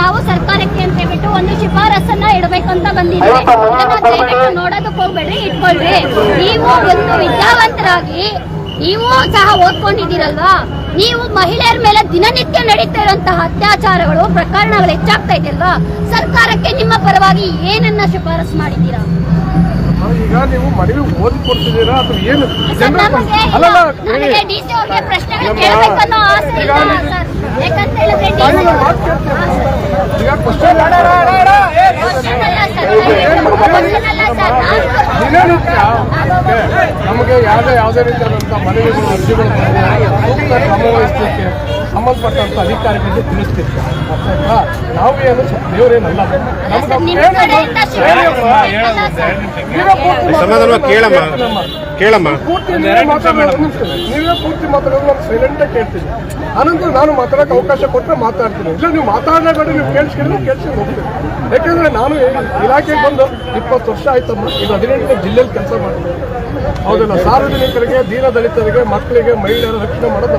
ನಾವು ಸರ್ಕಾರಕ್ಕೆ ಅಂತ ಹೇಳ್ಬಿಟ್ಟು ಒಂದು ಶಿಫಾರಸನ್ನ ಇಡಬೇಕಂತ ಬಂದಿದ್ದೀವಿ. ಇದನ್ನ ದಯವಿಟ್ಟು ನೋಡೋದಕ್ಕೆ ಹೋಗ್ಬೇಡ್ರಿ ಇಟ್ಕೊಳ್ರಿ. ನೀವು ಒಂದು ವಿದ್ಯಾವಂತರಾಗಿ ನೀವು ಸಹ ಓದ್ಕೊಂಡಿದ್ದೀರಲ್ವಾ? ನೀವು ಮಹಿಳೆಯರ ಮೇಲೆ ದಿನನಿತ್ಯ ನಡೀತಾ ಇರುವಂತಹ ಅತ್ಯಾಚಾರಗಳು ಪ್ರಕರಣಗಳು ಹೆಚ್ಚಾಗ್ತಾ ಇದೆಯಲ್ವಾ? ಸರ್ಕಾರಕ್ಕೆ ನಿಮ್ಮ ಪರವಾಗಿ ಏನನ್ನ ಶಿಫಾರಸು ಮಾಡಿದ್ದೀರಾ? ಈಗ ನೀವು ಮನವಿ ಓದಿ ಕೊಡ್ತಿದ್ದೀರಾ ಅಥವಾ ಏನು? ಪ್ರಶ್ನೆಗಳು ಕೇಳಬೇಕನ್ನೋ ಆಸೆ ಇಲ್ಲ ಸರ್. ಯಾಕಂತ ಹೇಳಿದ್ರೆ ನಮಗೆ ಯಾವುದೇ ಯಾವುದೇ ರೀತಿಯಾದಂಥ ಮನವಿಗಳು ಅರ್ಜಿಗಳು ಕ್ರಮ ವಹಿಸಲಿಕ್ಕೆ ಸಂಬಂಧಪಟ್ಟಂತ ಅಧಿಕಾರಿಗಳಿಗೆ ತಿಳಿಸ್ತಿದ್ದೆ ಅರ್ಥ ಆಯ್ತಾ? ನಾವು ಏನು ಸ್ವಲ್ಪ ದೇವರೇನಲ್ಲ. ಕೇಳಮ್ಮ. ಪೂರ್ತಿ ನೀವೇ ಮಾತಾಡೋದು. ನೀವೇ ಪೂರ್ತಿ ಮಾತಾಡೋದು ನಾನು ಸೈಲೆಂಟ್ ಆಗಿ ಕೇಳ್ತೀನಿ. ಆನಂತರ ನಾನು ಮಾತಾಡಕ್ಕೆ ಅವಕಾಶ ಕೊಟ್ಟರೆ ಮಾತಾಡ್ತೀನಿ. ಇಲ್ಲ ನೀವು ಮಾತಾಡಬೇಡ ನೀವು ಕೇಳಿಸ್ಕೊಂಡ್ರೆ ಕೇಳಿಸ್ಕೊಂಡು ಹೋಗ್ತೀನಿ. ಯಾಕಂದ್ರೆ ನಾನು ಇಲಾಖೆಗೆ ಬಂದು ಇಪ್ಪತ್ತು ವರ್ಷ ಆಯ್ತಮ್ಮ. ಇದು ಹದಿನೆಂಟನೇ ಜಿಲ್ಲೆಯಲ್ಲಿ ಕೆಲಸ ಮಾಡ್ತೀನಿ. ಹೌದಲ್ಲ ಸಾರ್ವಜನಿಕರಿಗೆ ದೀನ ದಲಿತರಿಗೆ ಮಕ್ಕಳಿಗೆ ಮಹಿಳೆಯರ ರಕ್ಷಣೆ ಮಾಡೋದು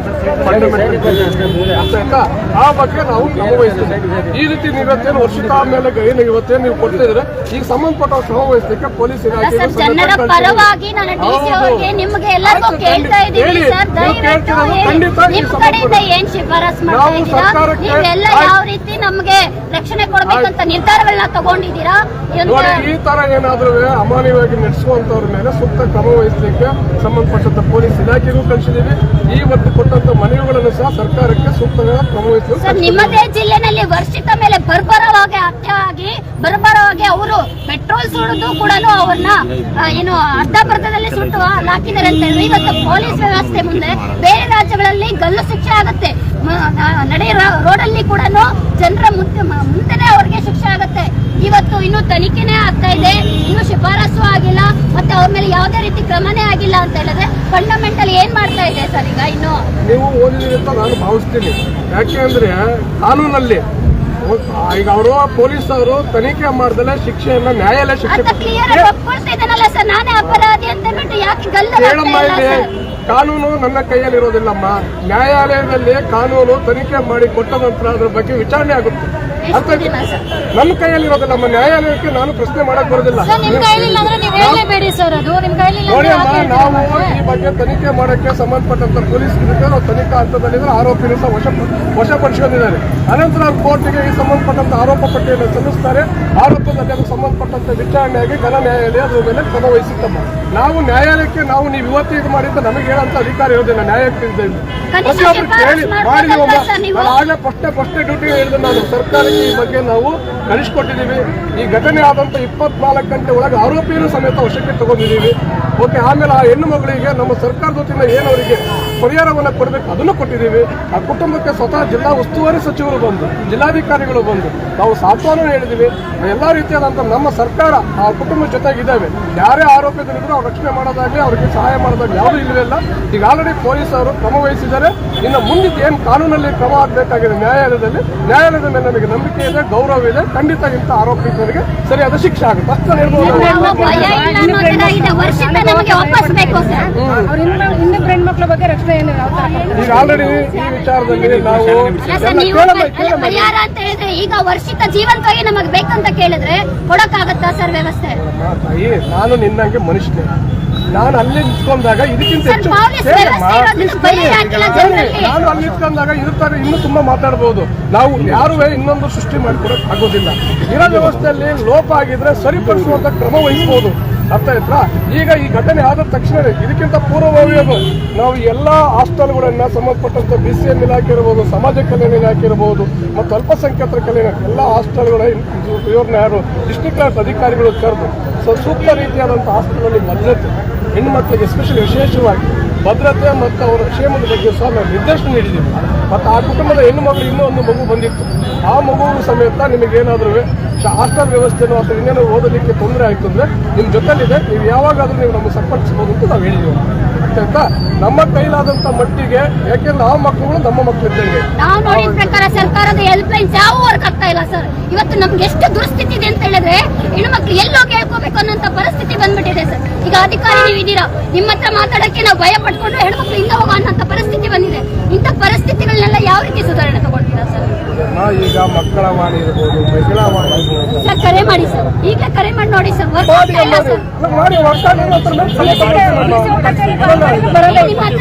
ಅಂತ ಆಯ್ತಾ? ಆ ಬಗ್ಗೆ ನಾವು ಕ್ರಮ ವಹಿಸ್ತೀವಿ ಈ ರೀತಿ ನೀವತ್ತೇನು ವರ್ಷದ ಮೇಲೆ ಏನು ಇವತ್ತೇನು ನೀವು ಕೊಡ್ತಿದ್ರೆ ಈಗ ಸಂಬಂಧಪಟ್ಟ ಕ್ರಮ ವಹಿಸಲಿಕ್ಕೆ ಪೊಲೀಸ್ ಇಲಾಖೆ ಸರ್ ಜನರ ಪರವಾಗಿ ನಾನು ಡಿ ಸಿ ಅವರಿಗೆ ನಿಮ್ಗೆ ಎಲ್ಲರಿಗೂ ಆಯ್ತು, ಇದ್ದೀವಿ ಹೇಳಿ. ಸರ್ ನೀವು ದಯವಿಟ್ಟು ಕೇಳ್ತಿರೋದು ಈ ಸಂಬಂಧ ಕಡೆಯಿಂದ ಏನ್ ಶಿಫಾರಸ್ ಮಾಡ್ತಾ ನಾವು ಇದ್ದೀರಾ? ಸರ್ಕಾರಕ್ಕೆ- ನೀವೆಲ್ಲ ಆಯ್ತು. ಯಾವ ರೀತಿ ನಮ್ಗೆ ರಕ್ಷಣೆ ಕೊಡಬೇಕಂತ ನಿರ್ಧಾರಗಳನ್ನ ತಗೊಂಡಿದ್ದೀರಾ? ಇದೊಂದು- ನೋಡಿ ಈ ತರ ಏನಾದ್ರೂ ಅಮಾನ್ಯವಾಗಿ ನಡೆಸುವಂತವ್ರ ಮೇಲೆ ಸೂಕ್ತ ಕ್ರಮ ವಹಿಸಲಿಕ್ಕೆ ಸಂಬಂಧಪಟ್ಟಂತ ಪೊಲೀಸ್ ಇಲಾಖೆಗೂ ಕಳಿಸಿದೀವಿ ಈ ಒಂದು ಕೊಟ್ಟಂತ ಮನವಿಗಳನ್ನು ಸಹ ಸರ್ಕಾರಕ್ಕೆ ಸೂಕ್ತ ಕ್ರಮ ನಿಮ್ಮದೇ ಜಿಲ್ಲೆನಲ್ಲಿ ವರ್ಷಿತ ಮೇಲೆ ಬರ್ಬರವಾಗಿ ಹತ್ಯೆ ಆಗಿ ಬರ್ಬರವಾಗಿ ಅವರು ಪೆಟ್ರೋಲ್ ಸುಡುದು ಕೂಡ ಅವ್ರನ್ನ ಏನು ಅರ್ಧಬರ್ಧದಲ್ಲಿ ಸುಟ್ಟು ಹಾಕಿದ್ದಾರೆ ಅಂತ ಇವತ್ತು ಪೊಲೀಸ್ ವ್ಯವಸ್ಥೆ ಮುಂದೆ ಬೇರೆ ರಾಜ್ಯಗಳಲ್ಲಿ ಗಲ್ಲು ಶಿಕ್ಷೆ ಆಗುತ್ತೆ. ನಡೆಯುವ ರೋಡಲ್ಲಿ ನಡೆ ರೋಡ್ ಅಲ್ಲಿ ಕೂಡ ಜನರ ಮುಂದೆ ಮುಂದೆನೆ ಅವ್ರಿಗೆ ಶಿಕ್ಷೆ ಆಗುತ್ತೆ ಇವತ್ತು ಇನ್ನು ತನಿಖೆನೇ ಆಗ್ತಾ ಇದೆ ಇನ್ನು ಶಿಫಾರಸು ಆಗಿಲ್ಲ ಮತ್ತೆ ಅವ್ರ ಮೇಲೆ ಯಾವುದೇ ರೀತಿ ಕ್ರಮನೇ ಆಗಿಲ್ಲ ಅಂತ ಹೇಳಿದ್ರೆ ಫಂಡಮೆಂಟಲ್ ಏನ್ ಮಾಡ್ತಾ ಇದೆ ಸರ್ ಈಗ ಇನ್ನು? ನೀವು ಓದಿದಿರಿ ಅಂತ ನಾನು ಭಾವಿಸ್ತೀನಿ. ಯಾಕೆ ಅಂದ್ರೆ ಕಾನೂನಲ್ಲಿ ಈಗ ಅವರು ಪೊಲೀಸ್ ಅವರು ತನಿಖೆ ಮಾಡ್ದಲೆ ಶಿಕ್ಷೆಯನ್ನ ನ್ಯಾಯಾಲಯ ಶಿಕ್ಷೆ ಅಂತ ಕ್ಲಿಯರ್ ಆಗಿ ಒಪ್ಕೊಳ್ತಾ ಇದ್ದಾನಲ್ಲ ಸರ್ ನಾನೇ ಅಪರಾಧಿ ಅಂತ ಯಾಕೆ ಗಲ್ಲದ ಹೇಳಮ್ಮ ಇಲ್ಲಿ ಕಾನೂನು ನನ್ನ ಕೈಯಲ್ಲಿ ಇರೋದಿಲ್ಲಮ್ಮ ನ್ಯಾಯಾಲಯದಲ್ಲಿ ಕಾನೂನು ತನಿಖೆ ಮಾಡಿ ಕೊಟ್ಟ ನಂತರ ಅದ್ರ ಬಗ್ಗೆ ವಿಚಾರಣೆ ಆಗುತ್ತೆ. ನನ್ನ ಕೈಯಲ್ಲಿ ನಮ್ಮ ನ್ಯಾಯಾಲಯಕ್ಕೆ ನಾನು ಪ್ರಶ್ನೆ ಮಾಡಕ್ ಬರೋದಿಲ್ಲ. ನೀವ್ ನೋಡಿ ಅಮ್ಮ ಈ ಬಗ್ಗೆ ತನಿಖೆ ಮಾಡಕ್ಕೆ ಸಂಬಂಧಪಟ್ಟಂತ ಪೊಲೀಸ್ ನಾವು ತನಿಖಾ ಹಂತದಲ್ಲಿದ್ರೆ ಆರೋಪಿನ ಸಹ ವಶ ವಶಪಡಿಸಿಕೊಂಡಿದ್ದಾರೆ. ಅನಂತರ ಕೋರ್ಟ್ಗೆ ಈ ಸಂಬಂಧಪಟ್ಟಂತ ಆರೋಪ ಪಟ್ಟಿಯನ್ನು ಸಲ್ಲಿಸ್ತಾರೆ. ಆರೋಪದಲ್ಲಿ ಅದು ಸಂಬಂಧಪಟ್ಟಂತ ವಿಚಾರಣೆಯಾಗಿ ಘನ ನ್ಯಾಯಾಲಯ ಅದ್ರ ಮೇಲೆ ಕ್ರಮ ವಹಿಸುತ್ತಮ್ಮ ನಾವು ನ್ಯಾಯಾಲಯಕ್ಕೆ ನಾವು ನೀವು ಇವತ್ತು ಇದು ಮಾಡಿದ್ದು ನಮಗೆ ಹೇಳಂತ ಅಧಿಕಾರ ಇರೋದಿಲ್ಲ ನ್ಯಾಯಕ್ಕೆ ಪ್ರತಿಯೊಬ್ಬರು ಕೇಳಿ ಮಾಡಿ ನಾನು ಆಗ್ಲೇ ಫಸ್ಟೇ ಫಸ್ಟೇ ಡ್ಯೂಟಿ ಹೇಳಿದೆ ನಾನು. ಸರ್ಕಾರಕ್ಕೆ ಈ ಬಗ್ಗೆ ನಾವು ಕಳಿಸ್ಕೊಟ್ಟಿದ್ದೀವಿ ಈ ಘಟನೆ ಆದಂತ ಇಪ್ಪತ್ನಾಲ್ಕು ಗಂಟೆ ಒಳಗೆ ಆರೋಪಿಯನ್ನು ಸಮೇತ ವಶಕ್ಕೆ ತಗೊಂಡಿದ್ದೀವಿ. ಓಕೆ, ಆಮೇಲೆ ಆ ಹೆಣ್ಣು ಮಗಳಿಗೆ ನಮ್ಮ ಸರ್ಕಾರದ ವತಿಯಿಂದ ಏನು ಅವರಿಗೆ ಪರಿಹಾರವನ್ನು ಕೊಡಬೇಕು ಅದನ್ನು ಕೊಟ್ಟಿದ್ದೀವಿ. ಆ ಕುಟುಂಬಕ್ಕೆ ಸ್ವತಃ ಜಿಲ್ಲಾ ಉಸ್ತುವಾರಿ ಸಚಿವರು ಬಂದು ಜಿಲ್ಲಾಧಿಕಾರಿಗಳು ಬಂದು ನಾವು ಸಾಂತ್ವನ ಹೇಳಿದ್ದೀವಿ. ಎಲ್ಲ ರೀತಿಯಾದಂಥ ನಮ್ಮ ಸರ್ಕಾರ ಆ ಕುಟುಂಬದ ಜೊತೆಗಿದ್ದಾವೆ ಯಾರೇ ಆರೋಪಿಗಳಿದ್ರು ಅವ್ರು ರಕ್ಷಣೆ ಮಾಡೋದಾಗಲಿ ಅವರಿಗೆ ಸಹಾಯ ಮಾಡೋದಾಗಲಿ ಯಾವುದೂ ಇಲ್ಲವಿಲ್ಲ ಈಗ ಆಲ್ರೆಡಿ ಪೊಲೀಸ್ ಅವರು ಕ್ರಮ ವಹಿಸಿದ್ದಾರೆ. ಇನ್ನು ಮುಂದೆ ಏನು ಕಾನೂನಲ್ಲಿ ಕ್ರಮ ಆಗಬೇಕಾಗಿದೆ ನ್ಯಾಯಾಲಯದಲ್ಲಿ? ನ್ಯಾಯಾಲಯದ ಮೇಲೆ ನಮಗೆ ನಂಬಿಕೆ ಇದೆ ಗೌರವ ಇದೆ. ಖಂಡಿತ ಇಂಥ ಆರೋಪಿತರಿಗೆ ಸರಿಯಾದ ಶಿಕ್ಷೆ ಆಗುತ್ತೆ. ಅಷ್ಟೇ ಹೇಳ್ಬೋದು. ನಾವು ಭಯ ಇಲ್ಲ ಅನ್ನೋ ತರ ಇದೆ. ವರ್ಷಿತ ನಮಗೆ ವಾಪಸ್ ಸರ್. ಅವ್ರ ಇನ್ನೊಬ್ಬ ಹೆಣ್ಮಕ್ಳ ಬಗ್ಗೆ ರಕ್ಷಣೆ ಈಗ ಆಲ್ರೆಡಿ ಈ ವಿಚಾರದಲ್ಲಿ ನಾವು ಪರಿಹಾರ ಅಂತ ಹೇಳಿದ್ರೆ ಈಗ ವರ್ಷಿತ ಜೀವಂತವಾಗಿ ನಮಗೆ ಬೇಕಂತ ಕೇಳಿದ್ರೆ ಕೊಡಕ್ಕಾಗತ್ತಾ ಸರ್ ವ್ಯವಸ್ಥೆ? ತಾಯಿ ನಾನು ನಿನ್ನಂಗೆ ಮನುಷ್ಯನೇ. ನಾನು ಅಲ್ಲಿ ನಿಂತ್ಕೊಂಡಾಗ ಇದಕ್ಕಿಂತ ಹೆಚ್ಚು. ನಾನು ಅಲ್ಲಿ ನಿಂತ್ಕೊಂಡಾಗ ಇರ್ತಾರೆ ತರ ಇನ್ನೂ ತುಂಬಾ ಮಾತಾಡ್ಬೋದು. ನಾವು ಯಾರು ಇನ್ನೊಂದು ಸೃಷ್ಟಿ ಮಾಡಿಕೊಡಕ್ ಆಗೋದಿಲ್ಲ ಇರೋ ವ್ಯವಸ್ಥೆಯಲ್ಲಿ ಲೋಪ ಆಗಿದ್ರೆ ಸರಿಪಡಿಸುವಂತ ಕ್ರಮ ವಹಿಸಬಹುದು ಅರ್ಥ ಆಯ್ತಾ? ಈಗ ಈ ಘಟನೆ ಆದ ತಕ್ಷಣ ಇದಕ್ಕಿಂತ ಪೂರ್ವಭಾವಿಯಾಗಿ ನಾವು ಎಲ್ಲ ಹಾಸ್ಟೆಲ್ಗಳನ್ನ ಸಂಬಂಧಪಟ್ಟಂತ ಬಿ ಸಿ ಎಂ ಇಲಾಖೆ ಇರ್ಬೋದು, ಸಮಾಜ ಕಲ್ಯಾಣ ಇಲಾಖೆ ಇರ್ಬೋದು, ಮತ್ತು ಅಲ್ಪಸಂಖ್ಯಾತರ ಕಲ್ಯಾಣ ಎಲ್ಲ ಹಾಸ್ಟೆಲ್ಗಳ ಇವ್ರನ್ನ ಯಾರು ಡಿಸ್ಟ್ರಿಕ್ಟ್ ಅಧಿಕಾರಿಗಳು ಕರೆದು ಸೊ ಸೂಕ್ತ ರೀತಿಯಾದಂಥ ಹಾಸ್ಟೆಲಲ್ಲಿ ಭದ್ರತೆ ಮಕ್ಕಳಿಗೆ ಎಸ್ಪೆಷಲಿ ವಿಶೇಷವಾಗಿ ಭದ್ರತೆ ಮತ್ತು ಅವರ ಕ್ಷೇಮದ ಬಗ್ಗೆ ಸಹ ನಿರ್ದೇಶನ ನೀಡಿದ್ದೀವಿ. ಮತ್ತು ಆ ಕುಟುಂಬದ ಹೆಣ್ಣು ಮಗಳು ಇನ್ನೂ ಒಂದು ಮಗು ಬಂದಿತ್ತು. ಆ ಮಗು ಸಮೇತ ನಿಮಗೇನಾದರೂ ಹಾಸ್ಟೆಲ್ ವ್ಯವಸ್ಥೆನೋ ಅಥವಾ ಇನ್ನೇನೋ ಓದಲಿಕ್ಕೆ ತೊಂದರೆ ಆಯಿತು ಅಂದರೆ ನಿಮ್ಮ ಜೊತೆಲಿದೆ. ನೀವು ಯಾವಾಗಾದರೂ ನೀವು ನಮಗೆ ಸಂಪರ್ಕಿಸ್ಬೋದು ಅಂತ ನಾವು ಹೇಳಿದ್ದೀವಿ. ಆಯ್ತಾ ನಮ್ಮ ಕೈಲಾದಂತ ಮಟ್ಟಿಗೆ ಯಾಕೆಂದ್ರೆ ಆ ಮಕ್ಕಳು ನಮ್ಮ ಮಕ್ಕಳು ಇದ್ದಂಗೆ. ನಾವು ನೋಡಿದ ಪ್ರಕಾರ ಸರ್ಕಾರದ ಹೆಲ್ಪ್ ಲೈನ್ಸ್ ಯಾವ ವರ್ಕ್ ಆಗ್ತಾ ಇಲ್ಲ ಸರ್? ಇವತ್ತು ನಮ್ಗೆ ಎಷ್ಟು ದುರಸ್ಥಿತಿ ಇದೆ ಅಂತ ಹೇಳಿದ್ರೆ ಹೆಣ್ಮಕ್ಳು ಎಲ್ಲೋ ಕೇಳ್ಕೋಬೇಕು ಅನ್ನೋಂತ ಪರಿಸ್ಥಿತಿ ಬಂದ್ಬಿಟ್ಟಿದೆ ಸರ್. ಈಗ ಅಧಿಕಾರಿ ನೀವು ಇದ್ದೀರಾ? ನಿಮ್ಮ ಹತ್ರ ಮಾತಾಡಕ್ಕೆ ನಾವು ಭಯ ಪಟ್ಕೊಂಡು ಹೆಣ್ಮಕ್ಳು ಹಿಂದೆ ಹೋಗೋ ಅನ್ನೋಂತ ಪರಿಸ್ಥಿತಿ ಬಂದಿದೆ. ಇಂಥ ಪರಿಸ್ಥಿತಿಗಳನ್ನೆಲ್ಲ ಯಾವ ರೀತಿ ಸುಧಾರಣೆ ತಗೊಳ್ತೀರಾ ಸರ್? ಈಗ ಮಕ್ಕಳ ವಾಣಿ ಇರ್ಬೋದು ಮಹಿಳಾ ವಾಣಿ ಇರ್ಬೋದು. ಸರ್ ಕರೆ ಮಾಡಿ ಸರ್. ಈಗ ಕರೆ ಮಾಡಿ ನೋಡಿ ಸರ್. ವರ್ಕ್ ಮಾಡಿ. ಸರ್. ಅಲ್ಲ, ಮಾಡಿ.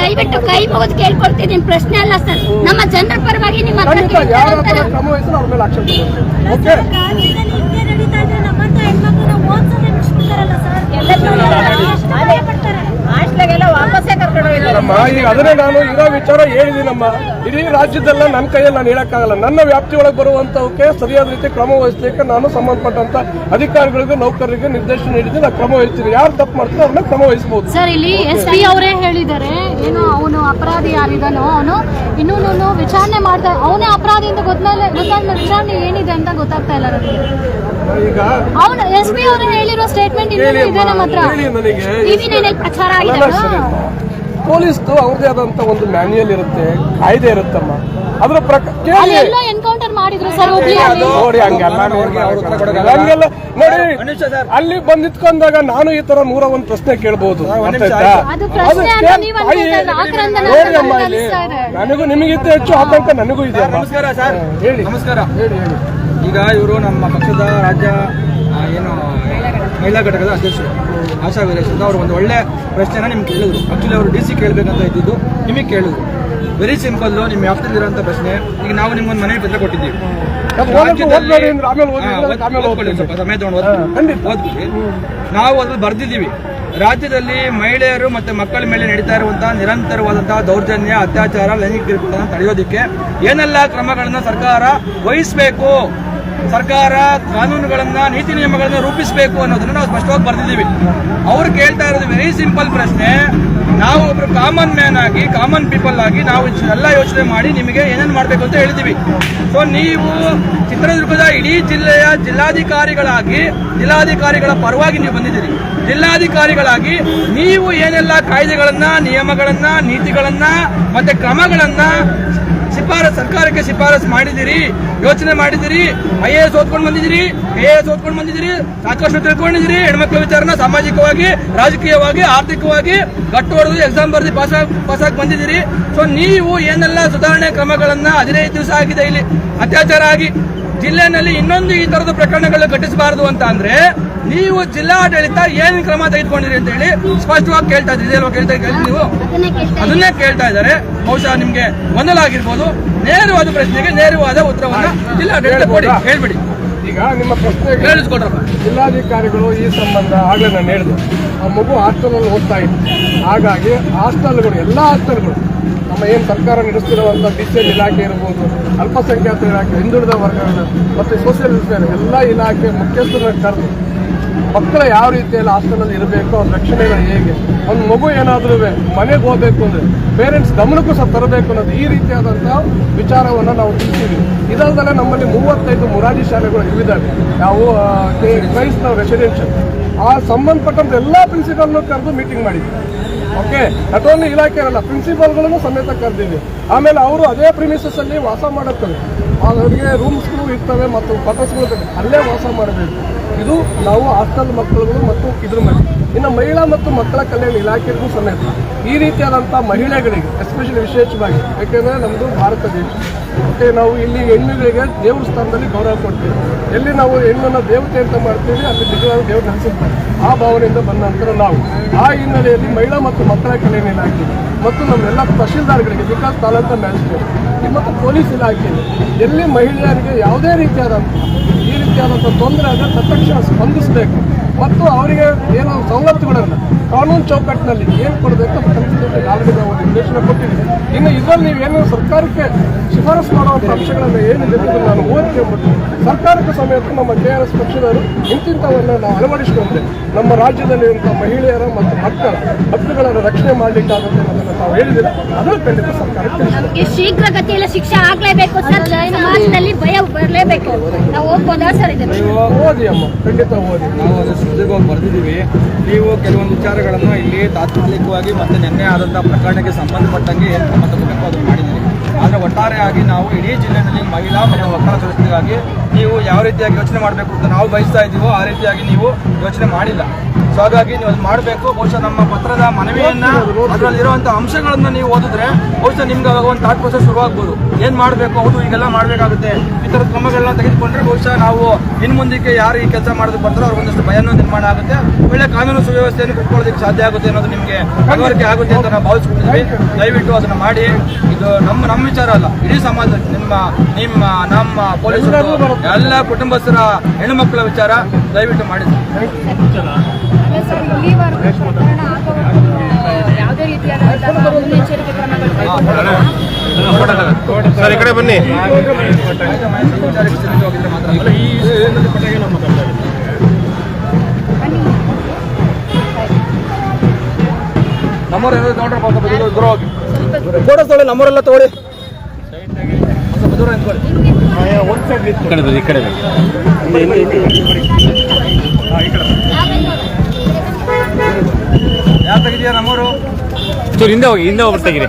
ದಯವಿಟ್ಟು ಕೈ ಮುಗಿದು ಕೇಳ್ಕೊಳ್ತೀನಿ. ಪ್ರಶ್ನೆ ಅಲ್ಲ ಸರ್. ನಮ್ಮ ಜನರ ಪರವಾಗಿ ನಿಮ್ಮ ಹತ್ರ ಹೋಗಿದ್ದಾರೆ ಈಗ ಅದನ್ನೇ ನಾನು ಇರೋ ವಿಚಾರ ಹೇಳಿದ್ದೀನಮ್ಮ ಇಡೀ ರಾಜ್ಯದಲ್ಲ ನನ್ನ ಕೈಯಲ್ಲಿ ನಾನು ಹೇಳೋಕ್ಕಾಗಲ್ಲ. ನನ್ನ ವ್ಯಾಪ್ತಿ ಒಳಗೆ ಬರುವಂತವಕ್ಕೆ ಸರಿಯಾದ ರೀತಿ ಕ್ರಮ ವಹಿಸಲಿಕ್ಕೆ ನಾನು ಸಂಬಂಧಪಟ್ಟಂತ ಅಧಿಕಾರಿಗಳಿಗೆ ನೌಕರರಿಗೆ ನಿರ್ದೇಶನ ನೀಡಿದ್ದೀನಿ ನಾನು ಕ್ರಮ ವಹಿಸ್ತೀನಿ. ಯಾರು ತಪ್ಪು ಮಾಡ್ತಾರೆ ಅವ್ರನ್ನ ಕ್ರಮ ವಹಿಸಬಹುದು ಸರ್ ಇಲ್ಲಿ ಎಸ್ ಪಿ ಅವರೇ ಹೇಳಿದ್ದಾರೆ. ಏನು ಅವನು ಅಪರಾಧಿ ಯಾರಿದಾನೋ ಅವನು. ಇನ್ನೂ ವಿಚಾರಣೆ ಮಾಡ್ತಾ ಅವನೇ ಅಪರಾಧಿ ಅಂತ ಗೊತ್ತಾದ್ಮೇಲೆ ಗೊತ್ತಾದ್ಮೇಲೆ ವಿಚಾರಣೆ ಏನಿದೆ ಅಂತ ಗೊತ್ತಾಗ್ತಾ ಇಲ್ಲ ನನಗೆ. ಈಗ ಅವನು ಎಸ್ ಪಿ ಅವರು ಹೇಳಿರೋ ಸ್ಟೇಟ್ಮೆಂಟ್ ಇನ್ನೂ ಇದೆ ನಮ್ಮ ಹತ್ರ. ಟಿವಿ ಪ್ರಚಾರ ಆಗಿದೆ. ಪೊಲೀಸ್ದು ಅವ್ರದೇ ಆದಂತ ಒಂದು ಮ್ಯಾನ್ಯಲ್ ಇರುತ್ತೆ ಕಾಯ್ದೆ ಇರುತ್ತಮ್ಮ. ಅದ್ರ ಪ್ರಕಾರ ನೋಡಿ ಹಂಗೆಲ್ಲ ಹಂಗೆಲ್ಲ ನೋಡಿ ಅಲ್ಲಿ ಬಂದ್ ಇತ್ಕೊಂಡಾಗ ನಾನು ಈ ತರ ನೂರ ಒಂದ್ ಪ್ರಶ್ನೆ ಕೇಳ್ಬಹುದು ನೋಡಿ ಅಮ್ಮ ಇಲ್ಲಿ. ನನಗೂ ನಿಮಗಿಂತ ಹೆಚ್ಚು ಆತಂಕ ನನಗೂ ಇದೆ ನಮಸ್ಕಾರ ಸರ್. ಹೇಳಿ. ನಮಸ್ಕಾರ. ಹೇಳಿ ಹೇಳಿ. ಈಗ ಇವರು ನಮ್ಮ ಪಕ್ಷದ ರಾಜ್ಯ ಏನು ಮಹಿಳಾ ಘಟಕದ ಅಧ್ಯಕ್ಷರು. ಆಶಾ ವೀರೇಶ್ ಅಂತ ಅವರು ಒಂದು ಒಳ್ಳೆ ಪ್ರಶ್ನೆನ ನಿಮ್ಗೆ ಕೇಳಿದ್ರು. ಆಕ್ಚುಲಿ ಅವರು ಡಿ ಸಿ ಕೇಳಬೇಕಂತ ಇದ್ದಿದ್ದು ನಿಮಗೆ ಕೇಳಿದ್ರು. ವೆರಿ ಸಿಂಪಲ್ ನಿಮ್ಮ ವ್ಯಾಪ್ತಿಲಿರೋಂಥ ಪ್ರಶ್ನೆ. ಈಗ ನಾವು ನಿಮ್ಗೊಂದು ಮನೆ ಪತ್ರ ಕೊಟ್ಟಿದ್ದೀವಿ. ಸ್ವಲ್ಪ ಸಮಯ ತಗೊಂಡು ಹಾ, ಓದ್ಬಿಡಿ ನಾವು ಅದ್ರಲ್ಲಿ ಬರ್ದಿದ್ದೀವಿ. ರಾಜ್ಯದಲ್ಲಿ ಮಹಿಳೆಯರು ಮತ್ತೆ ಮಕ್ಕಳ ಮೇಲೆ ನಡೀತಾ ಇರುವಂತಹ ನಿರಂತರವಾದಂತಹ ದೌರ್ಜನ್ಯ ಅತ್ಯಾಚಾರ ಲೈಂಗಿಕ ತಡೆಯೋದಕ್ಕೆ ಏನೆಲ್ಲ ಕ್ರಮಗಳನ್ನ ಸರ್ಕಾರ ವಹಿಸಬೇಕು? ಸರ್ಕಾರ ಕಾನೂನುಗಳನ್ನ, ನೀತಿ ನಿಯಮಗಳನ್ನ ರೂಪಿಸಬೇಕು ಅನ್ನೋದನ್ನ ನಾವು ಸ್ಪಷ್ಟವಾಗಿ ಬರೆದಿದ್ದೀವಿ. ಅವ್ರು ಕೇಳ್ತಾ ಇರೋದು ವೆರಿ ಸಿಂಪಲ್ ಪ್ರಶ್ನೆ, ನಾವು ಒಬ್ರು ಕಾಮನ್ ಮ್ಯಾನ್ ಆಗಿ ಕಾಮನ್ ಪೀಪಲ್ ಆಗಿ ನಾವು ಎಲ್ಲ ಯೋಚನೆ ಮಾಡಿ ನಿಮಗೆ ಏನೇನು ಮಾಡಬೇಕು ಅಂತ ಹೇಳ್ತೀವಿ. ಸೊ ನೀವು ಚಿತ್ರದುರ್ಗದ ಇಡೀ ಜಿಲ್ಲೆಯ ಜಿಲ್ಲಾಧಿಕಾರಿಗಳಾಗಿ, ಜಿಲ್ಲಾಧಿಕಾರಿಗಳ ಪರವಾಗಿ ನೀವು ಬಂದಿದ್ದೀರಿ. ಜಿಲ್ಲಾಧಿಕಾರಿಗಳಾಗಿ ನೀವು ಏನೆಲ್ಲ ಕಾಯ್ದೆಗಳನ್ನ, ನಿಯಮಗಳನ್ನ, ನೀತಿಗಳನ್ನ, ಮತ್ತೆ ಕ್ರಮಗಳನ್ನ ಶಿಫಾರಸ್, ಸರ್ಕಾರಕ್ಕೆ ಶಿಫಾರಸ್ ಮಾಡಿದಿರಿ ಯೋಚನೆ ಮಾಡಿದಿರಿ ಐ ಎ ಎಸ್ ಓದ್ಕೊಂಡು ಬಂದಿದ್ದೀರಿ ಎ ಎಸ್ ಓದ್ಕೊಂಡು ಬಂದಿದ್ದೀರಿ, ಸಾಕಷ್ಟು ತಿಳ್ಕೊಂಡಿದ್ದೀರಿ, ಹೆಣ್ಮಕ್ಳ ವಿಚಾರನ ಸಾಮಾಜಿಕವಾಗಿ, ರಾಜಕೀಯವಾಗಿ, ಆರ್ಥಿಕವಾಗಿ ಗಟ್ಟು ಹೊಡೆದು ಎಕ್ಸಾಮ್ ಬರೆದು ಪಾಸ್ ಪಾಸಾಗಿ ಬಂದಿದ್ದೀರಿ. ಸೊ ನೀವು ಏನೆಲ್ಲ ಸುಧಾರಣೆ ಕ್ರಮಗಳನ್ನ ಹದಿನೈದು ದಿವಸ ಆಗಿದೆ ಇಲ್ಲಿ ಅತ್ಯಾಚಾರ ಆಗಿ ಜಿಲ್ಲೆನಲ್ಲಿ ಇನ್ನೊಂದು ಈ ತರದ ಪ್ರಕರಣಗಳು ಘಟಿಸಬಾರದು ಅಂತ ಅಂದ್ರೆ ನೀವು ಜಿಲ್ಲಾಡಳಿತ ಏನ್ ಕ್ರಮ ತೆಗೆದುಕೊಂಡಿರಿ ಅಂತ ಹೇಳಿ ಸ್ಪಷ್ಟವಾಗಿ ಕೇಳ್ತಾ ಇದ್ದೀರಿ. ಇದೆಯಲ್ವಾ ಕೇಳ್ತಾ ಇದ್ದೀರಿ. ನೀವು ಅದನ್ನೇ ಕೇಳ್ತಾ ಇದ್ದಾರೆ. ಬಹುಶಃ ನಿಮ್ಗೆ ಗೊಂದಲ ಆಗಿರ್ಬೋದು ನೇರವಾದ ಪ್ರಶ್ನೆಗೆ ನೇರವಾದ ಉತ್ತರವನ್ನ ಜಿಲ್ಲಾಡಳಿತ ಕೊಡಿ. ಹೇಳ್ಬಿಡಿ. ಈಗ ನಿಮ್ಮ ಪ್ರಶ್ನೆ ಕೇಳಿಸ್ಕೊಡ್ರಪ್ಪ. ಜಿಲ್ಲಾಧಿಕಾರಿಗಳು ಈ ಸಂಬಂಧ ಆಗಲೇ ನಾನು ಹೇಳಿದೆ. ಆ ಮಗು ಹಾಸ್ಟೆಲಲ್ಲಿ ಓದ್ತಾ ಇತ್ತು ಹಾಗಾಗಿ ಹಾಸ್ಟೆಲ್ಗಳು ಎಲ್ಲ ಹಾಸ್ಟೆಲ್ಗಳು ನಮ್ಮ ಏನು ಸರ್ಕಾರ ನಡೆಸ್ತಿರುವಂಥ ಡಿ ಸಿ ಎಲ್ ಇಲಾಖೆ ಇರ್ಬೋದು, ಅಲ್ಪಸಂಖ್ಯಾತ ಇಲಾಖೆ, ಹಿಂದುಳಿದ ವರ್ಗಗಳ ಮತ್ತು ಸೋಷಿಯಲ್ ವೆಲ್ಫೇರ್ ಎಲ್ಲ ಇಲಾಖೆ ಮುಖ್ಯಸ್ಥರನ್ನ ಕರೆದು ಮಕ್ಕಳು ಯಾವ ರೀತಿಯಲ್ಲಿ ಹಾಸ್ಟೆಲಲ್ಲಿ ಇರಬೇಕು, ಅವ್ರ ರಕ್ಷಣೆಗಳು ಹೇಗೆ ಒಂದು ಮಗು ಏನಾದರೂ ಮನೆಗೆ ಹೋಗಬೇಕು ಅಂದರೆ ಪೇರೆಂಟ್ಸ್ ಗಮನಕ್ಕೂ ಸಹ ತರಬೇಕು ಅನ್ನೋದು ಈ ರೀತಿಯಾದಂಥ ವಿಚಾರವನ್ನು ನಾವು ತಿಳಿಸಿದ್ವಿ ಇದಲ್ಲದೆ ನಮ್ಮಲ್ಲಿ ಮೂವತ್ತೈದು ಮುರಾಜಿ ಶಾಲೆಗಳು ಇವಿದ್ದಾವೆ ನಾವು ಕ್ರೈಸ್ತ ರೆಸಿಡೆನ್ಷಿಯಲ್ ಆ ಸಂಬಂಧಪಟ್ಟಂಥ ಎಲ್ಲ ಪ್ರಿನ್ಸಿಪಲ್ನೂ ಕರೆದು ಮೀಟಿಂಗ್ ಮಾಡಿದ್ವಿ. ಓಕೆ? ನಾಟ್ ಓನ್ಲಿ ಇಲಾಖೆ ಪ್ರಿನ್ಸಿಪಾಲ್ಗಳನ್ನು ಸಮೇತ ಕರೆದಿವಿ ಆಮೇಲೆ ಅವರು ಅದೇ ಪ್ರಿಮಿಸಸ್ ಅಲ್ಲಿ ವಾಸ ಮಾಡುತ್ತವೆ ಅವರಿಗೆ ರೂಮ್ಸ್ಗಳು ಇರ್ತವೆ ಮತ್ತು ಕ್ವಾರ್ಟರ್ಸ್ಗಳು ಇರ್ತವೆ. ಅಲ್ಲೇ ವಾಸ ಮಾಡಬೇಕು ಇದು ನಾವು ಹಾಸ್ಟೆಲ್ ಮಕ್ಕಳುಗಳು ಮತ್ತು ಇದ್ರ ಮೇಲೆ. ಇನ್ನು ಮಹಿಳಾ ಮತ್ತು ಮಕ್ಕಳ ಕಲ್ಯಾಣ ಇಲಾಖೆಗೂ ಸಮೇತ. ಈ ರೀತಿಯಾದಂಥ ಮಹಿಳೆಗಳಿಗೆ ಎಸ್ಪೆಷಲಿ ವಿಶೇಷವಾಗಿ ಯಾಕೆಂದರೆ ನಮ್ಮದು ಭಾರತ ದೇಶ. ಮತ್ತೆ ನಾವು ಇಲ್ಲಿ ಹೆಣ್ಣುಗಳಿಗೆ ದೇವಸ್ಥಾನದಲ್ಲಿ ಗೌರವ ಕೊಡ್ತೀವಿ. ಎಲ್ಲಿ ನಾವು ಹೆಣ್ಣನ್ನು ದೇವತೆ ಅಂತ ಮಾಡ್ತೀವಿ, ಅಲ್ಲಿ ನಿಜವಾದ ದೇವರು ನೆಲೆಸಿರ್ತಾರೆ ಆ ಭಾವನೆಯಿಂದ ಬಂದ ನಂತರ ನಾವು ಆ ಹಿನ್ನೆಲೆಯಲ್ಲಿ ಮಹಿಳಾ ಮತ್ತು ಮಕ್ಕಳ ಕಲ್ಯಾಣ ಇಲಾಖೆ ಮತ್ತು ನಮ್ಮೆಲ್ಲ ತಹಶೀಲ್ದಾರ್ಗಳಿಗೆ ವಿಕಾಸ್ ತಾಲೂಕ ಮ್ಯಾಜಿಸ್ಟ್ರೇಟ್, ಮತ್ತು ಪೊಲೀಸ್ ಇಲಾಖೆ, ಎಲ್ಲಿ ಮಹಿಳೆಯರಿಗೆ ಯಾವುದೇ ರೀತಿಯಾದಂಥ, ಈ ರೀತಿಯಾದಂಥ ತೊಂದರೆ ಆದರೆ ತತ್ಕ್ಷಣ ಸ್ಪಂದಿಸಬೇಕು. ಮತ್ತು ಅವರಿಗೆ ಏನೋ ಸವಲತ್ತುಗಳನ್ನು ಕಾನೂನು ಚೌಕಟ್ಟಿನಲ್ಲಿ ಏನು ಕೊಡಬೇಕು ಅಂತ ಕನ್ಸ್ಟಿಟ್ಯೂಷನ್ ಆಲ್ರೆಡಿ ನಾವು ನಿರ್ದೇಶನ ಕೊಟ್ಟಿದ್ದೀವಿ ಇನ್ನು ಇದರಲ್ಲಿ ನೀವೇನು ಸರ್ಕಾರಕ್ಕೆ ಶಿಫಾರಸು ಮಾಡುವಂಥ ಅಂಶಗಳನ್ನು ಏನಿದೆ ಅಂತ ನಾನು ಓದ್ಕೊಂಡ್ಬಿಟ್ಟು ಸರ್ಕಾರಕ್ಕೆ ಸಮೇತ ನಮ್ಮ ಕೆ ಆರ್ ಎಸ್ ಪಕ್ಷದವರು ಇಂತಿಂಥವನ್ನ ನಾವು ಅಳವಡಿಸಿಕೊಂಡ್ರೆ ನಮ್ಮ ರಾಜ್ಯದಲ್ಲಿರುವಂಥ ಮಹಿಳೆಯರ ಮತ್ತು ಮಕ್ಕಳ ಹಕ್ಕುಗಳನ್ನು ರಕ್ಷಣೆ ಮಾಡಲಿಕ್ಕಾಗುತ್ತೆ ಅನ್ನೋದನ್ನು ನಾವು ಹೇಳಿದಿರ ಅದರ ಖಂಡಿತ ಸರ್ಕಾರಕ್ಕೆ. ಶೀಘ್ರಗತಿಯಲ್ಲಿ ಶಿಕ್ಷೆ ಆಗಲೇಬೇಕು. ಸರ್ ಸಮಾಜದಲ್ಲಿ ಭಯ ಬರಲೇಬೇಕು. ನಾವು ಹೋಗ್ಬೋದಾ ಸರ್ ಓದಿ ಅಮ್ಮ ಖಂಡಿತ ಓದಿ. ನಾವು ಅದು ಸುದ್ದಿಗೋಗಿ ಬರೆದಿದ್ದೀವಿ. ನೀವು ಕೆಲವೊಂದು ವಿಚಾರಗಳನ್ನು ಇಲ್ಲಿ ತಾತ್ಕಾಲಿಕವಾಗಿ ಮತ್ತು ನಿನ್ನೆ ಆದಂಥ ಪ್ರಕರಣಕ್ಕೆ ಸಂಬಂಧಪಟ್ಟಂಗೆ ಏನು ಕ್ರಮ ತಗೋಬೇಕು ಅದನ್ನು ಆದರೆ ಒಟ್ಟಾರೆಯಾಗಿ ನಾವು ಇಡೀ ಜಿಲ್ಲೆಯಲ್ಲಿ ಮಹಿಳಾ ಮತ್ತು ಮಕ್ಕಳ ಸುರಕ್ಷತೆಗಾಗಿ ನೀವು ಯಾವ ರೀತಿಯಾಗಿ ಯೋಚನೆ ಮಾಡಬೇಕು ಅಂತ ನಾವು ಬಯಸ್ತಾ ಇದ್ದೀವೋ ಆ ರೀತಿಯಾಗಿ ನೀವು ಯೋಚನೆ ಮಾಡಿಲ್ಲ. ಸೊ ಹಾಗಾಗಿ ನೀವು ಅದು ಮಾಡಬೇಕು. ಬಹುಶಃ ನಮ್ಮ ಪತ್ರದ ಮನವಿಯನ್ನು ಅದರಲ್ಲಿರುವಂಥ ಅಂಶಗಳನ್ನು ನೀವು ಓದಿದ್ರೆ ಬಹುಶಃ ನಿಮ್ಗೆ ಅವಾಗ ಒಂದು ಥಾಟ್ ಪ್ರೊಸೆಸ್ ಶುರುವಾಗ್ಬೋದು. ಏನು ಮಾಡಬೇಕು? ಹೌದು ಈಗೆಲ್ಲ ಮಾಡಬೇಕಾಗುತ್ತೆ. ಈ ಥರದ ಕ್ರಮಗಳನ್ನ ತೆಗೆದುಕೊಂಡ್ರೆ ಬಹುಶಃ ನಾವು ಇನ್ನು ಮುಂದಕ್ಕೆ ಯಾರು ಈ ಕೆಲಸ ಮಾಡೋದಕ್ಕೆ ಬರ್ತಾರೋ ಅವ್ರಿಗೆ ಒಂದಷ್ಟು ಭಯನ ನಿರ್ಮಾಣ ಆಗುತ್ತೆ. ಒಳ್ಳೆ ಕಾನೂನು ಸುವ್ಯವಸ್ಥೆಯನ್ನು ಕಟ್ಕೊಳ್ಳೋದಕ್ಕೆ ಸಾಧ್ಯ ಆಗುತ್ತೆ ಅನ್ನೋದು ನಿಮಗೆ ಮನವರಿಕೆ ಆಗುತ್ತೆ ಅಂತ ನಾವು ಭಾವಿಸ್ಕೊಂಡಿದ್ವಿ ದಯವಿಟ್ಟು ಅದನ್ನ ಮಾಡಿ. ಇದು ನಮ್ಮ ನಮ್ಮ ವಿಚಾರ ಅಲ್ಲ. ಇಡೀ ಸಮಾಜ ನಿಮ್ಮ ನಿಮ್ಮ ನಮ್ಮ ಪೊಲೀಸರು ಎಲ್ಲ ಕುಟುಂಬಸ್ಥರ ಹೆಣ್ಣುಮಕ್ಕಳ ವಿಚಾರ ದಯವಿಟ್ಟು ಮಾಡಿ. ಯಾವುದೇ ರೀತಿಯಾದ ಮುನ್ನೆಚ್ಚರಿಕೆ ಕ್ರಮಗಳು ಸರ್ ಈ ಕಡೆ ಬನ್ನಿ. ಸ್ವಲ್ಪ ದೂರ ಹೋಗಿ ಫೋಟೋ ತೊಗೊಳ್ಳಿ ನಮ್ಮವರೆಲ್ಲ ತಗೊಳ್ಳಿ ಸ್ವಲ್ಪ ದೂರ ನಿಂತ್ಕೊಳ್ಳಿ ಈ ಕಡೆ ಬನ್ನಿ ಈ ಕಡೆ ಬನ್ನಿ ಯಾರು ತೆಗಿದೀಯಾ ನಮ್ಮವರು ಚೂರು ಹಿಂದೆ ಹೋಗಿ ಹಿಂದೆ ಹೋಗ್ಬಿಟ್ಟು ತೆಗೀರಿ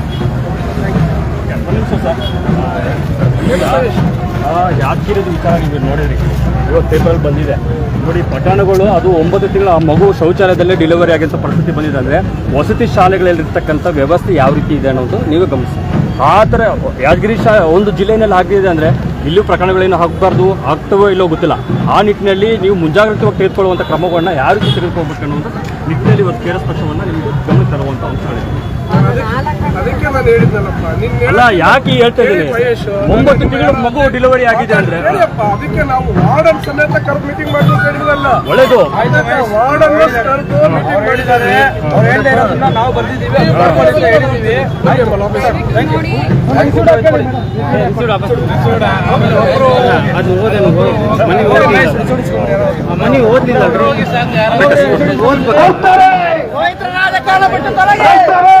ಯಾದಗಿರಿದ ವಿಚಾರ ನೀವು ನೋಡಿದ್ರಿ ಇವತ್ತು ಪೇಪರ್ ಬಂದಿದೆ ನೋಡಿ ಪಟ್ಟಣಗಳು ಅದು ಒಂಬತ್ತು ತಿಂಗಳ ಆ ಮಗು ಶೌಚಾಲಯದಲ್ಲೇ ಡೆಲಿವರಿ ಆಗಿದ್ದ ಪರಿಸ್ಥಿತಿ ಬಂದಿದೆ ಅಂದರೆ ವಸತಿ ಶಾಲೆಗಳಲ್ಲಿರ್ತಕ್ಕಂಥ ವ್ಯವಸ್ಥೆ ಯಾವ ರೀತಿ ಇದೆ ಅನ್ನೋದು ನೀವು ಗಮನಿಸಿ ಆ ಥರ ಯಾದಗಿರಿ ಶಾ ಒಂದು ಜಿಲ್ಲೆಯಲ್ಲಿ ಆಗಿದೆ ಅಂದರೆ ಇಲ್ಲೂ ಪ್ರಕರಣಗಳೇನು ಹಾಕಬಾರ್ದು ಆಗ್ತವೋ ಇಲ್ಲೋ ಗೊತ್ತಿಲ್ಲ ಆ ನಿಟ್ಟಿನಲ್ಲಿ ನೀವು ಮುಂಜಾಗ್ರತೆಯಾಗಿ ತೆಗೆದುಕೊಳ್ಳುವಂಥ ಕ್ರಮಗಳನ್ನ ಯಾವ ರೀತಿ ತೆಗೆದುಕೊಳ್ಬೇಕು ಅನ್ನೋದು ನಿಟ್ಟಿನಲ್ಲಿ ಇವತ್ತು ಕೇರ ಪಕ್ಷವನ್ನು ನಿಮಗೆ ಗಮನ ತರುವಂಥ ಅಂಶಗಳಿದೆ ಅದಕ್ಕೆ ನಾನು ಹೇಳಿದ್ನಲ್ಲಪ್ಪ ನಿನ್ನೆ ಅಲ್ಲ ಯಾಕೆ ಹೇಳ್ತಾ ಇದ್ದೀನಿ? ಒಂಬತ್ತು ತಿಂಗಳು ಮಗು ಡೆಲಿವರಿ ಆಗಿದೆ ಅಂದ್ರೆ? ಹೇಳಿಯಪ್ಪ ಅದಕ್ಕೆ ನಾವು ವಾರ್ಡನ್ ಸಮೇತ ಕರೆದು ಮೀಟಿಂಗ್ ಮಾಡಿ ಅಂತ ಹೇಳಿದ್ರಲ್ಲ ಒಳ್ಳೇದು. ವಾರ್ಡನ್ ಕರೆದು ಮೀಟಿಂಗ್ ಮಾಡಿದ್ದಾರೆ. ಅವ್ರು ಹೇಳ್ತಾ ಇರೋದನ್ನ ನಾವು ಬರ್ದಿದ್ದೀವಿ. ಅದು ಮಾಡ್ಕೊಳ್ಳಿ ಅಂತ ಹೇಳಿದ್ದೀವಿ. ಥ್ಯಾಂಕ್ ಯು ಅದು ಓದೇನು? ಮನೆ ಮನೆ ಓದ್ಲಿಲ್ಲ. ಹೇಳಿದ್ದ